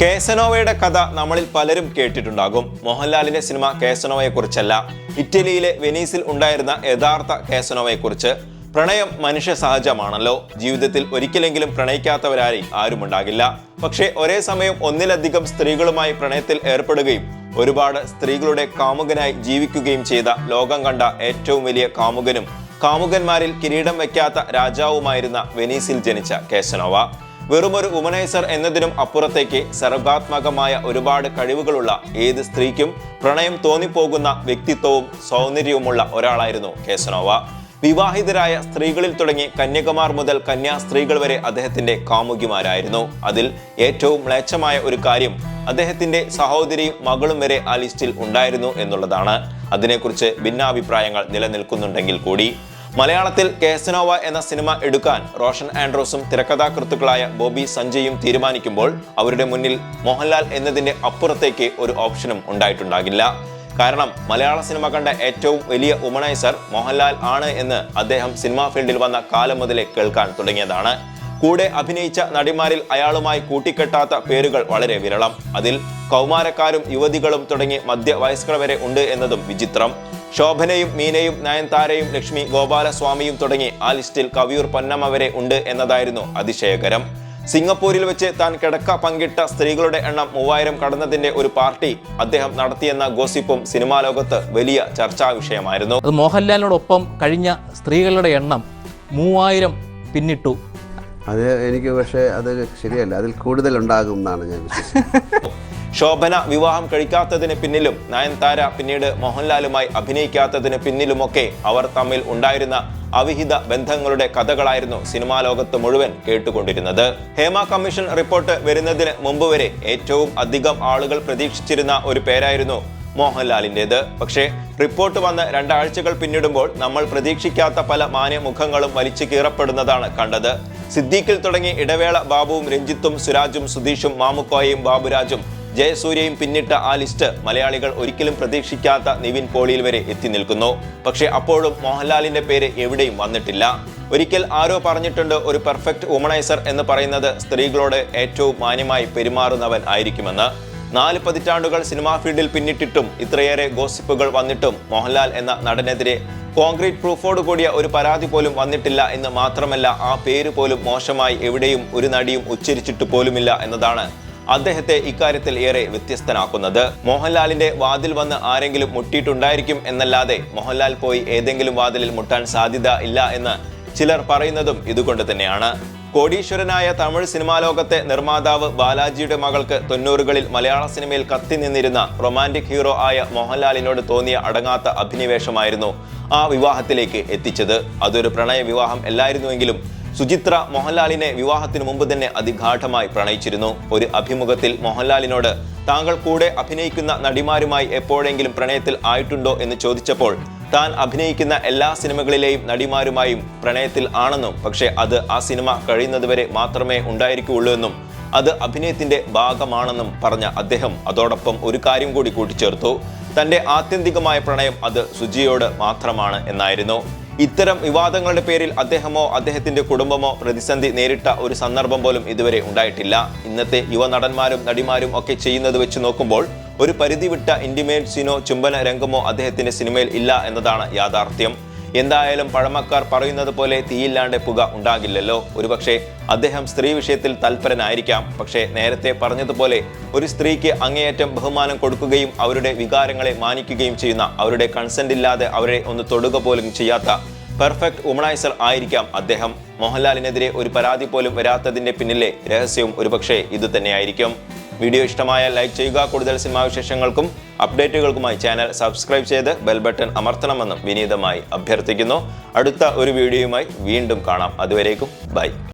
കേസനോവയുടെ കഥ നമ്മളിൽ പലരും കേട്ടിട്ടുണ്ടാകും. മോഹൻലാലിന്റെ സിനിമ കേസനോവയെ കുറിച്ചല്ല ഇറ്റലിയിലെ വെനീസിൽ ഉണ്ടായിരുന്ന യഥാർത്ഥ കേസനോവയെ കുറിച്ച് പ്രണയം മനുഷ്യ സഹജമാണല്ലോ. ജീവിതത്തിൽ ഒരിക്കലെങ്കിലും പ്രണയിക്കാത്തവരായി ആരും ഉണ്ടാകില്ല. പക്ഷേ ഒരേ സമയം ഒന്നിലധികം സ്ത്രീകളുമായി പ്രണയത്തിൽ ഏർപ്പെടുകയും ഒരുപാട് സ്ത്രീകളുടെ കാമുകനായി ജീവിക്കുകയും ചെയ്ത ലോകം കണ്ട ഏറ്റവും വലിയ കാമുകനും കാമുകന്മാരിൽ കിരീടം വയ്ക്കാത്ത രാജാവുമായിരുന്ന വെനീസിൽ ജനിച്ച കേസനോവ. വെറുമൊരു വുമനൈസർ എന്നതിനും അപ്പുറത്തേക്ക് സർഗാത്മകമായ ഒരുപാട് കഴിവുകളുള്ള ഏത് സ്ത്രീക്കും പ്രണയം തോന്നിപ്പോകുന്ന വ്യക്തിത്വവും സൗന്ദര്യവുമുള്ള ഒരാളായിരുന്നു കേസനോവ വിവാഹിതരായ സ്ത്രീകളിൽ തുടങ്ങി കന്യകമാർ മുതൽ കന്യാസ്ത്രീകൾ വരെ അദ്ദേഹത്തിന്റെ കാമുകിമാരായിരുന്നു. അതിൽ ഏറ്റവും മ്ലേച്ഛമായ ഒരു കാര്യം അദ്ദേഹത്തിന്റെ സഹോദരിയും മകളും വരെ ആ ലിസ്റ്റിൽ ഉണ്ടായിരുന്നു എന്നുള്ളതാണ്. അതിനെക്കുറിച്ച് ഭിന്നാഭിപ്രായങ്ങൾ നിലനിൽക്കുന്നുണ്ടെങ്കിൽ കൂടി മലയാളത്തിൽ കേസനോവ എന്ന സിനിമ എടുക്കാൻ റോഷൻ ആൻഡ്രോസും തിരക്കഥാകൃത്തുക്കളായ ബോബി സഞ്ജയും തീരുമാനിക്കുമ്പോൾ അവരുടെ മുന്നിൽ മോഹൻലാൽ എന്നതിന്റെ അപ്പുറത്തേക്ക് ഒരു ഓപ്ഷനും ഉണ്ടായിട്ടുണ്ടാകില്ല. കാരണം മലയാള സിനിമ കണ്ട ഏറ്റവും വലിയ ഉമണൈസർ മോഹൻലാൽ ആണ് എന്ന് അദ്ദേഹം സിനിമാ ഫീൽഡിൽ വന്ന കാലം മുതലേ കേൾക്കാൻ തുടങ്ങിയതാണ്. കൂടെ അഭിനയിച്ച നടിമാരിൽ അയാളുമായി കൂട്ടിക്കെട്ടാത്ത പേരുകൾ വളരെ വിരളം. അതിൽ കൗമാരക്കാരും യുവതികളും തുടങ്ങി മധ്യവയസ്കർ വരെ ഉണ്ട് എന്നതും വിചിത്രം. ശോഭനയും മീനയും നയൻതാരയും ലക്ഷ്മി ഗോപാലസ്വാമിയും തുടങ്ങി ആ ലിസ്റ്റിൽ കവിയൂർ പൊന്നമ്മ വരെ ഉണ്ട് എന്നതായിരുന്നു അതിശയകരം. സിംഗപ്പൂരിൽ വെച്ച് താൻ കിടക്ക പങ്കിട്ട സ്ത്രീകളുടെ എണ്ണം മൂവായിരം കടന്നതിന്റെ ഒരു പാർട്ടി അദ്ദേഹം നടത്തിയെന്ന ഗോസിപ്പും സിനിമാ ലോകത്ത് വലിയ ചർച്ചാ വിഷയമായിരുന്നു. അത് മോഹൻലാലിനോടൊപ്പം കഴിഞ്ഞ സ്ത്രീകളുടെ എണ്ണം മൂവായിരം പിന്നിട്ടു. അത് എനിക്ക് പക്ഷേ അത് ശരിയല്ല അതിൽ കൂടുതൽ ഉണ്ടാകും എന്നാണ് ഞാൻ ശോഭന വിവാഹം കഴിക്കാത്തതിന് പിന്നിലും നയൻതാര പിന്നീട് മോഹൻലാലുമായി അഭിനയിക്കാത്തതിന് പിന്നിലുമൊക്കെ അവർ തമ്മിൽ ഉണ്ടായിരുന്ന അവിഹിത ബന്ധങ്ങളുടെ കഥകളായിരുന്നു സിനിമാ ലോകത്ത് മുഴുവൻ കേട്ടുകൊണ്ടിരുന്നത്. ഹേമ കമ്മീഷൻ റിപ്പോർട്ട് വരുന്നതിന് മുമ്പ് വരെ ഏറ്റവും അധികം ആളുകൾ പ്രതീക്ഷിച്ചിരുന്ന ഒരു പേരായിരുന്നു മോഹൻലാലിന്റെത്. പക്ഷേ റിപ്പോർട്ട് വന്ന് രണ്ടാഴ്ചകൾ പിന്നിടുമ്പോൾ നമ്മൾ പ്രതീക്ഷിക്കാത്ത പല മാന്യമുഖങ്ങളും വലിച്ചു കീറപ്പെടുന്നതാണ് കണ്ടത്. സിദ്ദീഖിൽ തുടങ്ങി ഇടവേള ബാബുവും രഞ്ജിത്തും സുരാജും സുധീഷും മാമുക്കോയും ബാബുരാജും ജയസൂര്യയും പിന്നിട്ട ആ ലിസ്റ്റ് മലയാളികൾ ഒരിക്കലും പ്രതീക്ഷിക്കാത്ത നിവിൻ പോളിയിൽ വരെ എത്തി നിൽക്കുന്നു. പക്ഷേ അപ്പോഴും മോഹൻലാലിന്റെ പേര് എവിടെയും വന്നിട്ടില്ല. ഒരിക്കൽ ആരോ പറഞ്ഞിട്ടുണ്ട് ഒരു പെർഫെക്റ്റ് വുമണൈസർ എന്ന് പറയുന്നത് സ്ത്രീകളോട് ഏറ്റവും മാന്യമായി പെരുമാറുന്നവൻ ആയിരിക്കുമെന്ന്. നാല് പതിറ്റാണ്ടുകൾ സിനിമാ ഫീൽഡിൽ പിന്നിട്ടിട്ടും ഇത്രയേറെ ഗോസിപ്പുകൾ വന്നിട്ടും മോഹൻലാൽ എന്ന നടനെതിരെ കോൺക്രീറ്റ് പ്രൂഫോട് കൂടിയ ഒരു പരാതി പോലും വന്നിട്ടില്ല എന്ന് മാത്രമല്ല ആ പേര് പോലും മോശമായി എവിടെയും ഒരു നടിയും ഉച്ചരിച്ചിട്ട് പോലുമില്ല എന്നതാണ് അദ്ദേഹത്തെ ഇക്കാര്യത്തിൽ ഏറെ വ്യത്യസ്തനാക്കുന്നത്. മോഹൻലാലിന്റെ വാതിൽ വന്ന് ആരെങ്കിലും മുട്ടിയിട്ടുണ്ടായിരിക്കും എന്നല്ലാതെ മോഹൻലാൽ പോയി ഏതെങ്കിലും വാതിലിൽ മുട്ടാൻ സാധ്യത ഇല്ല എന്ന് ചിലർ പറയുന്നതും ഇതുകൊണ്ട് തന്നെയാണ്. കോടീശ്വരനായ തമിഴ് സിനിമാ ലോകത്തെ നിർമ്മാതാവ് ബാലാജിയുടെ മകൾക്ക് തൊണ്ണൂറുകളിൽ മലയാള സിനിമയിൽ കത്തി നിന്നിരുന്ന റൊമാന്റിക് ഹീറോ ആയ മോഹൻലാലിനോട് തോന്നിയ അടങ്ങാത്ത അഭിനിവേശമായിരുന്നു ആ വിവാഹത്തിലേക്ക് എത്തിച്ചത്. അതൊരു പ്രണയ വിവാഹം അല്ലായിരുന്നുവെങ്കിലും സുചിത്ര മോഹൻലാലിനെ വിവാഹത്തിന് മുമ്പ് തന്നെ അതിഗാഠമായി പ്രണയിച്ചിരുന്നു. ഒരു അഭിമുഖത്തിൽ മോഹൻലാലിനോട് താങ്കൾ കൂടെ അഭിനയിക്കുന്ന നടിമാരുമായി എപ്പോഴെങ്കിലും പ്രണയത്തിൽ ആയിട്ടുണ്ടോ? എന്ന് ചോദിച്ചപ്പോൾ താൻ അഭിനയിക്കുന്ന എല്ലാ സിനിമകളിലെയും നടിമാരുമായും പ്രണയത്തിൽ ആണെന്നും പക്ഷേ അത് ആ സിനിമ കഴിയുന്നതുവരെ മാത്രമേ ഉണ്ടായിരിക്കുകയുള്ളൂ എന്നും അത് അഭിനയത്തിന്റെ ഭാഗമാണെന്നും പറഞ്ഞ അദ്ദേഹം അതോടൊപ്പം ഒരു കാര്യം കൂടി കൂട്ടിച്ചേർത്തു. തന്റെ ആത്യന്തികമായ പ്രണയം അത് സുജിയോട് മാത്രമാണ് എന്നായിരുന്നു. ഇത്തരം വിവാദങ്ങളുടെ പേരിൽ അദ്ദേഹമോ അദ്ദേഹത്തിന്റെ കുടുംബമോ പ്രതിസന്ധി നേരിട്ട ഒരു സന്ദർഭം പോലും ഇതുവരെ ഉണ്ടായിട്ടില്ല. ഇന്നത്തെ യുവനടന്മാരും നടിമാരും ഒക്കെ ചെയ്യുന്നത് വെച്ച് നോക്കുമ്പോൾ ഒരു പരിധി വിട്ട സീനോ ചുംബന രംഗമോ അദ്ദേഹത്തിന്റെ സിനിമയിൽ ഇല്ല എന്നതാണ് യാഥാർത്ഥ്യം. എന്തായാലും പഴമക്കാർ പറയുന്നത് പോലെ തീയില്ലാണ്ട് പുക ഉണ്ടാകില്ലല്ലോ. ഒരുപക്ഷെ അദ്ദേഹം സ്ത്രീ വിഷയത്തിൽ തൽപരനായിരിക്കാം. പക്ഷേ നേരത്തെ പറഞ്ഞതുപോലെ ഒരു സ്ത്രീക്ക് അങ്ങേയറ്റം ബഹുമാനം കൊടുക്കുകയും അവരുടെ വികാരങ്ങളെ മാനിക്കുകയും ചെയ്യുന്ന അവരുടെ കൺസെന്റ് ഇല്ലാതെ അവരെ ഒന്ന് തൊടുക പോലും ചെയ്യാത്ത പെർഫെക്റ്റ് ഉമണൈസർ ആയിരിക്കാം അദ്ദേഹം. മോഹൻലാലിനെതിരെ ഒരു പരാതി പോലും വരാത്തതിന്റെ പിന്നിലെ രഹസ്യവും ഒരുപക്ഷെ ഇത് തന്നെയായിരിക്കും വീഡിയോ ഇഷ്ടമായാൽ ലൈക്ക് ചെയ്യുക. കൂടുതൽ സിനിമാ വിശേഷങ്ങൾക്കും അപ്ഡേറ്റുകൾക്കുമായി ചാനൽ സബ്സ്ക്രൈബ് ചെയ്ത് ബെൽ ബട്ടൺ അമർത്തണമെന്നും വിനീതമായി അഭ്യർത്ഥിക്കുന്നു. അടുത്ത ഒരു വീഡിയോയുമായി വീണ്ടും കാണാം. അതുവരേക്കും ബൈ.